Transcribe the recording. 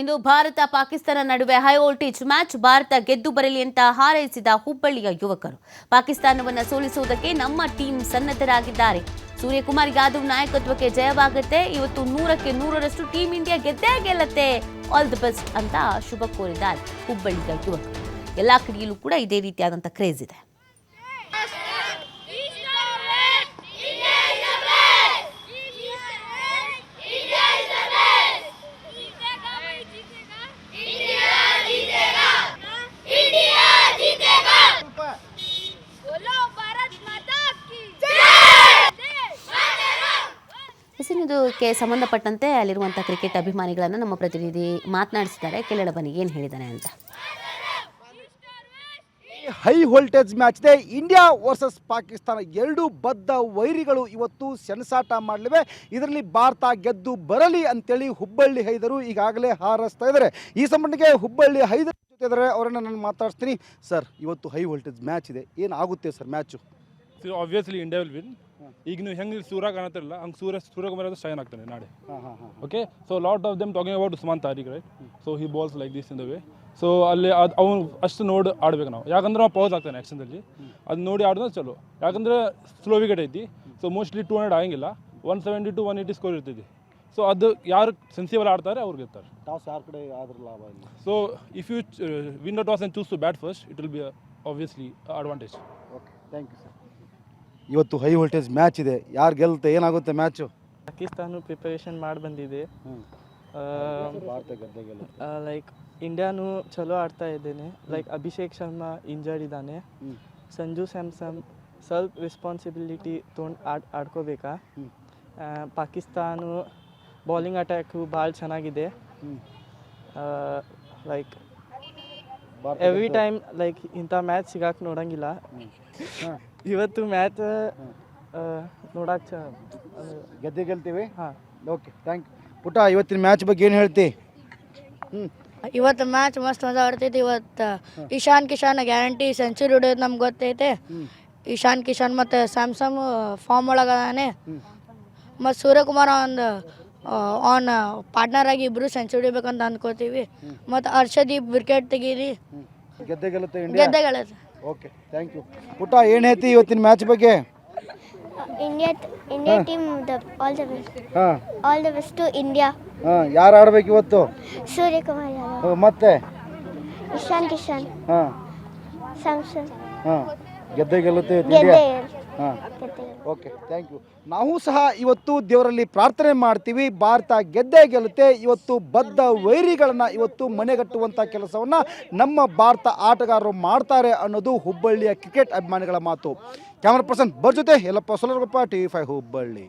ಇಂದು ಭಾರತ ಪಾಕಿಸ್ತಾನ ನಡುವೆ high voltage match Bharat ಗೆದ್ದು ಬರಲಿ ಅಂತ ಹಾರೈಸಿದ ಹುಬ್ಬಳ್ಳಿಯ ಯುವಕರು. ಪಾಕಿಸ್ತಾನವನ್ನು ಸೋಲಿಸುವುದಕ್ಕೆ ನಮ್ಮ ಟೀಮ್ ಸನ್ನದ್ಧರಾಗಿದ್ದಾರೆ. ಸೂರ್ಯಕುಮಾರ್ ಯಾದವ್ ನಾಯಕತ್ವಕ್ಕೆ ಜಯವಾಗುತ್ತೆ. ಇವತ್ತು ನೂರಕ್ಕೆ ನೂರರಷ್ಟು ಟೀಮ್ ಇಂಡಿಯಾ ಗೆದ್ದೇ ಗೆಲ್ಲತ್ತೆ. ಆಲ್ ದಿ ಬೆಸ್ಟ್ ಅಂತ ಶುಭ ಕೋರಿದ್ದಾರೆ ಹುಬ್ಬಳ್ಳಿಯ ಯುವಕರು. ಎಲ್ಲ ಕಡೆಯಲ್ಲೂ ಕೂಡ ಇದೇ ರೀತಿಯಾದಂಥ ಕ್ರೇಜ್ ಇದೆ. ಇದಕ್ಕೆ ಸಂಬಂಧಪಟ್ಟಂತೆ ಅಲ್ಲಿರುವಂಥ ಕ್ರಿಕೆಟ್ ಅಭಿಮಾನಿಗಳನ್ನು ನಮ್ಮ ಪ್ರತಿನಿಧಿ ಮಾತನಾಡಿಸಿದ್ದಾರೆ. ಕೇಳೋಣ ಬನ್ನಿ ಏನು ಹೇಳಿದ್ದಾನೆ ಅಂತ. ಹೈ ವೋಲ್ಟೇಜ್ ಮ್ಯಾಚ್ ಇದೆ ಇಂಡಿಯಾ ವರ್ಸಸ್ ಪಾಕಿಸ್ತಾನ ಎರಡು ಬದ್ಧ ವೈರಿಗಳು ಇವತ್ತು ಸೆಣಸಾಟ ಮಾಡಲಿವೆ. ಇದರಲ್ಲಿ ಭಾರತ ಗೆದ್ದು ಬರಲಿ ಅಂತೇಳಿ ಹುಬ್ಬಳ್ಳಿ ಹೈದರು ಈಗಾಗಲೇ ಹಾರಿಸ್ತಾ ಇದ್ದಾರೆ. ಈ ಸಂಬಂಧಕ್ಕೆ ಹುಬ್ಬಳ್ಳಿ ಹೈದರ್ ಜೊತೆ ಇದ್ದಾರೆ ಅವರನ್ನು ನಾನು ಮಾತಾಡ್ತೀನಿ ಸರ್ ಇವತ್ತು ಹೈ ವೋಲ್ಟೇಜ್ ಮ್ಯಾಚ್ ಇದೆ. ಏನಾಗುತ್ತೆ sir match? So obviously India will win ಈಗ ನೀವು ಹೆಂಗೆ ಸೂರ್ಯ ಕಾಣತ್ತಿರಲ್ಲ ಹಂಗೆ ಸೂರ್ಯ ಸೂರ್ಯಕುಮಾರ್ ಅದು ಶೈನ್ ಆಗ್ತಾನೆ ನಾಳೆ okay so lot of them talking about Usman Tariq right so he bowls like this in the way so ಅಲ್ಲಿ ಅದು ಅವ್ನು ಅಷ್ಟು ನೋಡಿ ಆಡ್ಬೇಕು ನಾವು. ಯಾಕಂದ್ರೆ ಅವ್ನು ಪೌಸ್ ಆಗ್ತಾನೆ ಆ್ಯಕ್ಷನ್ದಲ್ಲಿ ಅದು ನೋಡಿ ಆಡಿದ್ರೆ ಚಲೋ. ಯಾಕಂದ್ರೆ ಸ್ಲೋ ವಿಕೆಟ್ ಐತಿ. ಸೊ ಮೋಸ್ಟ್ಲಿ ಟೂ ಹಂಡ್ರೆಡ್ ಆಗಂಗಿಲ್ಲ one seventy to one eighty score ಇರ್ತೈತಿ. ಸೊ ಅದು ಯಾರು ಸೆನ್ಸಿಬಲ್ ಆಡ್ತಾರೆ ಅವ್ರಿಗೆ ಇರ್ತಾರೆ ಟಾಸ್ ಯಾರ ಕಡೆ ಆದ್ರೂ ಲಾಭ ಇಲ್ಲ. So if you win the toss and choose to bat first it will be obviously advantage okay thank you sir ಇವತ್ತು ಹೈ ವೋಲ್ಟೇಜ್ ಮ್ಯಾಚ್ ಇದೆ. ಯಾರು ಗೆಲ್ಲುತ್ತೆ ಏನಾಗುತ್ತೆ ಮ್ಯಾಚು ಪಾಕಿಸ್ತಾನ ಪ್ರಿಪರೇಷನ್ ಮಾಡಿ ಬಂದಿದೆ. ಲೈಕ್ ಇಂಡಿಯಾನು ಚಲೋ ಆಡ್ತಾ ಇದ್ದೇನೆ. ಲೈಕ್ ಅಭಿಷೇಕ್ ಶರ್ಮಾ ಇಂಜರ್ಡ್ ಇದ್ದಾನೆ. ಸಂಜು ಸ್ಯಾಮ್ಸನ್ ಸ್ವಲ್ಪ ರೆಸ್ಪಾನ್ಸಿಬಿಲಿಟಿ ತೊಗೊಂಡು ಆಡ್ ಆಡ್ಕೋಬೇಕಾ? ಪಾಕಿಸ್ತಾನ ಬೌಲಿಂಗ್ ಅಟ್ಯಾಕು ಭಾಳ ಚೆನ್ನಾಗಿದೆ. ಲೈಕ್ ಎವ್ರಿ ಟೈಮ್ ಲೈಕ್ ಇಂಥ ಮ್ಯಾಚ್ ಸಿಗಾಕ್ ನೋಡಂಗಿಲ್ಲ. ಹಾ. ಇವತ್ತು ಮ್ಯಾಚ್ ನೋಡಕ್ ಗೆದ್ದೆ ಗೆದ್ದೇ ಗೆಲ್ತೀವಿ? ಹಾಂ. Okay thank you. ಪುಟ ಇವತ್ತಿನ ಮ್ಯಾಚ್ ಬಗ್ಗೆ ಏನು ಹೇಳ್ತಿ? ಹ್ಞೂ ಇವತ್ತು ಮ್ಯಾಚ್ ಮಸ್ತ್ ಮಜಾ ಆಡ್ತೈತಿ ಇವತ್ತು ಇಶಾನ್ ಕಿಶಾನ್ ಗ್ಯಾರಂಟಿ ಸೆಂಚುರಿ ಹೊಡೆಯೋದು ನಮ್ಗೆ ಗೊತ್ತೈತೆ. ಇಶಾನ್ ಕಿಶಾನ್ ಮತ್ತು ಸ್ಯಾಮ್ಸಂಗ್ ಫಾರ್ಮ್ ಒಳಗದಾನೆ ಮತ್ತು ಸೂರ್ಯಕುಮಾರ್ ಒಂದು ಆನ್ ಪಾರ್ಟ್ನರ್ ಆಗಿ ಇಬ್ಬರು ಸೆಂಚುರಿ ಹೊಡಿಬೇಕಂತ ಅಂದ್ಕೋತೀವಿ. ಮತ್ತು ಹರ್ಷದೀಪ್ ವಿಕೆಟ್ ತೆಗೀರಿ. ಗೆದ್ದೆ ಗೆಲ್ಲುತ್ತೆ ಇಂಡಿಯಾ? ಗೆದ್ದೆ ಗೆಲ್ಲತ್ತೆ. ಓಕೆ ಥ್ಯಾಂಕ್ ಯು ಊಟ ಏನ್ ಇವತ್ತಿನ ಮ್ಯಾಚ್ ಬಗ್ಗೆ? India team the all all India ಯಾರು ಆರ್ಬೇಕು ಇವತ್ತು? ಸೂರ್ಯಕುಮಾರ್ ಮತ್ತೆ? ಇಶಾನ್ ಕಿಶನ್. ಹ. ಸಾಂಶನ್ ಗೆದ್ದೆ ಗೆಲ್ಲುತ್ತೆ ಇಂಡಿಯಾ ಹಾಂ. ಓಕೆ ಥ್ಯಾಂಕ್ ಯು ನಾವು ಸಹ ಇವತ್ತು ದೇವರಲ್ಲಿ ಪ್ರಾರ್ಥನೆ ಮಾಡ್ತೀವಿ. ಭಾರತ ಗೆದ್ದೇ ಗೆಲ್ಲುತ್ತೆ. ಇವತ್ತು ಬದ್ಧ ವೈರಿಗಳನ್ನು ಇವತ್ತು ಮನೆಗಟ್ಟುವಂಥ ಕೆಲಸವನ್ನು ನಮ್ಮ ಭಾರತ ಆಟಗಾರರು ಮಾಡ್ತಾರೆ ಅನ್ನೋದು ಹುಬ್ಬಳ್ಳಿಯ ಕ್ರಿಕೆಟ್ ಅಭಿಮಾನಿಗಳ ಮಾತು. ಕ್ಯಾಮ್ರಾ ಪರ್ಸನ್ ಬರ್ ಜೊತೆ ಎಲ್ಲಪ್ಪ ಸೊಲರಗೊಪ್ಪ ಟಿ ಫೈವ್ ಹುಬ್ಬಳ್ಳಿ.